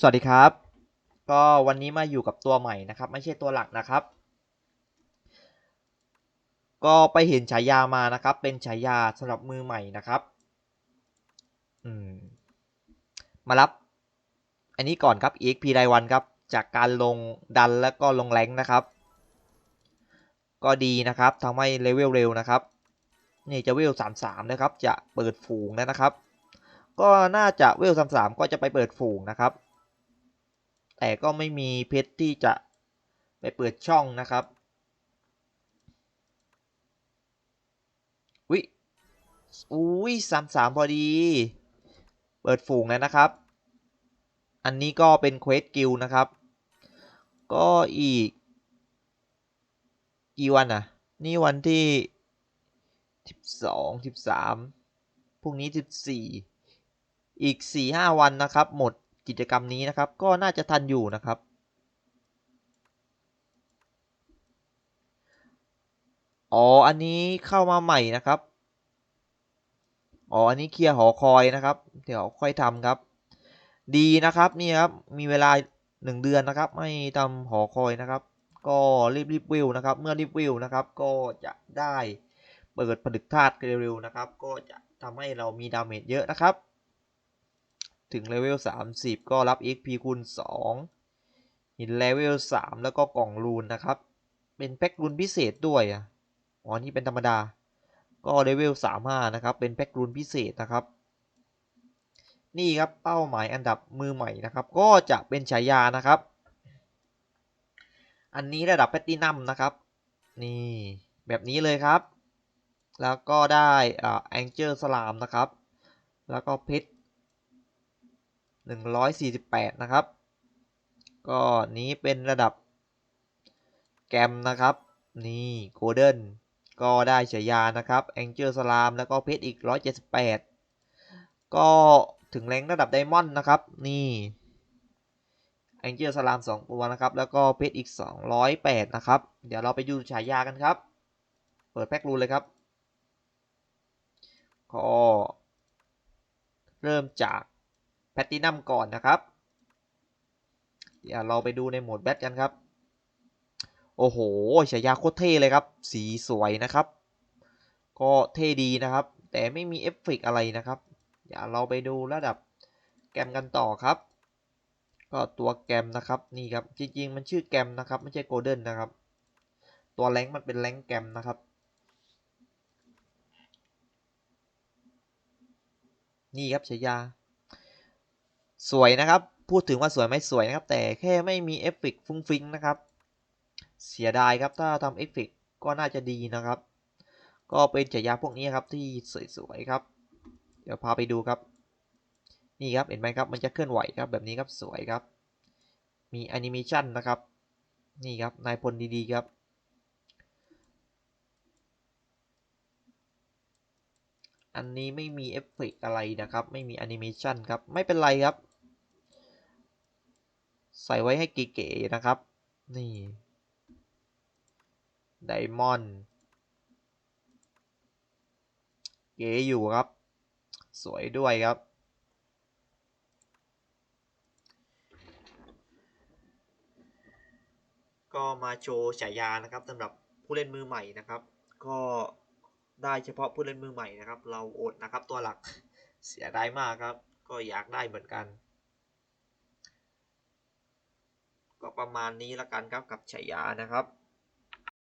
สวัสดีครับ ก็วันนี้มาอยู่กับตัวใหม่นะครับ ไม่ใช่ตัวหลักนะครับ ก็ไปเห็นฉายามานะครับ เป็นฉายาสำหรับมือใหม่นะครับอืมมารับ อันนี้ก่อนครับ EXP รายวันครับ จากการลงดันแล้วก็ลงแรงนะครับ ก็ดีนะครับทำให้เลเวลเร็วนะครับนี่จะเวล33นะครับ จะเปิดฝูงแล้วนะครับ ก็น่าจะเวล33ก็จะไปเปิดฝูงนะครับ แต่ก็ไม่มีเพชรที่จะไปเปิดช่องนะครับวิอุ้ยสามสามพอดี เปิดฝูงแล้วนะครับ อันนี้ก็เป็นเควสกิลนะครับ ก็อีก กี่วันอะ นี่วันที่สิบสองสิบสามพรุ่งนี้สิบสี่อีกสี่ห้าวันนะครับ หมด กิจกรรมนี้นะครับ ก็น่าจะทันอยู่นะครับ อ๋อ อันนี้เข้ามาใหม่นะครับ อ๋อ อันนี้เคลียร์หอคอยนะครับ เดี๋ยวค่อยทำครับ ดีนะครับนี่ครับ มีเวลาหนึ่งเดือนนะครับ ไม่ทำหอคอยนะครับ ก็รีบรีบวิวนะครับ เมื่อรีบวิวนะครับ ก็จะได้เปิดผลึกธาตุเร็วๆนะครับ ก็จะทำให้เรามีดาเมจเยอะนะครับ ถึงเลเวล 30 ก็รับ XP คูณ 2 หินเลเวล 3 แล้วก็กล่องรูนนะครับ เป็นแพ็กรูนพิเศษด้วยอ๋อนี่เป็นธรรมดา ก็เลเวล 35 นะครับ เป็นแพ็กรูนพิเศษนะครับนี่ครับเป้าหมายอันดับมือใหม่นะครับ ก็จะเป็นฉายานะครับ อันนี้ระดับแพตตินัมนะครับ นี่แบบนี้เลยครับ แล้วก็ได้อ่าแองเจิลสลามนะครับ แล้วก็เพชร 148 นะครับ ก็นี้เป็นระดับแกรมนะครับ นี่โกลเด้นก็ได้ฉายานะครับแองเจิลสลามแล้วก็เพชรอีก 178 ก็ถึงแรงระดับไดมอนด์นะครับ นี่แองเจิลสลาม 2 ตัวนะครับ แล้วก็เพชรอีก 208 นะครับ เดี๋ยวเราไปดูฉายากันครับ เปิดแพ็กรูนเลยครับก็เริ่มจาก แพตตินัมก่อนนะครับเดี๋ยวเราไปดูในโหมดแบทกันครับ โอ้โหฉายาโคตรเท่เลยครับ สีสวยนะครับ ก็เท่ดีนะครับ แต่ไม่มีเอฟเฟกอะไรนะครับเดี๋ยวเราไปดูระดับแกมกันต่อครับ ก็ตัวแกมนะครับนี่ครับจริงๆ มันชื่อแกมนะครับ ไม่ใช่โกลเด้นนะครับ ตัวแรงมันเป็นแรงแกมนะครับนี่ครับฉายา สวยนะครับ พูดถึงว่าสวยไหมสวยนะครับ แต่แค่ไม่มีเอฟเฟกฟุ้งฟิ้งนะครับ เสียดายครับถ้าทำเอฟเฟกก็น่าจะดีนะครับ ก็เป็นฉายาพวกนี้ครับที่สวยๆครับ เดี๋ยวพาไปดูครับ นี่ครับเห็นไหมครับมันจะเคลื่อนไหวครับแบบนี้ครับสวยครับ มีแอนิเมชันนะครับ นี่ครับนายพลดีๆครับอันนี้ไม่มีเอฟเฟกอะไรนะครับ ไม่มีแอนิเมชันครับ ไม่เป็นไรครับ ใส่ไว้ให้เก๋ๆนะครับ นี่ไดมอนด์เก๋อยู่ครับ สวยด้วยครับ ก็มาโชว์ฉายานะครับสำหรับผู้เล่นมือใหม่นะครับ ก็ได้เฉพาะผู้เล่นมือใหม่นะครับ เราอดนะครับตัวหลักเสียดายมากครับ ก็อยากได้เหมือนกัน ก็ประมาณนี้ละกันครับกับฉายานะครับ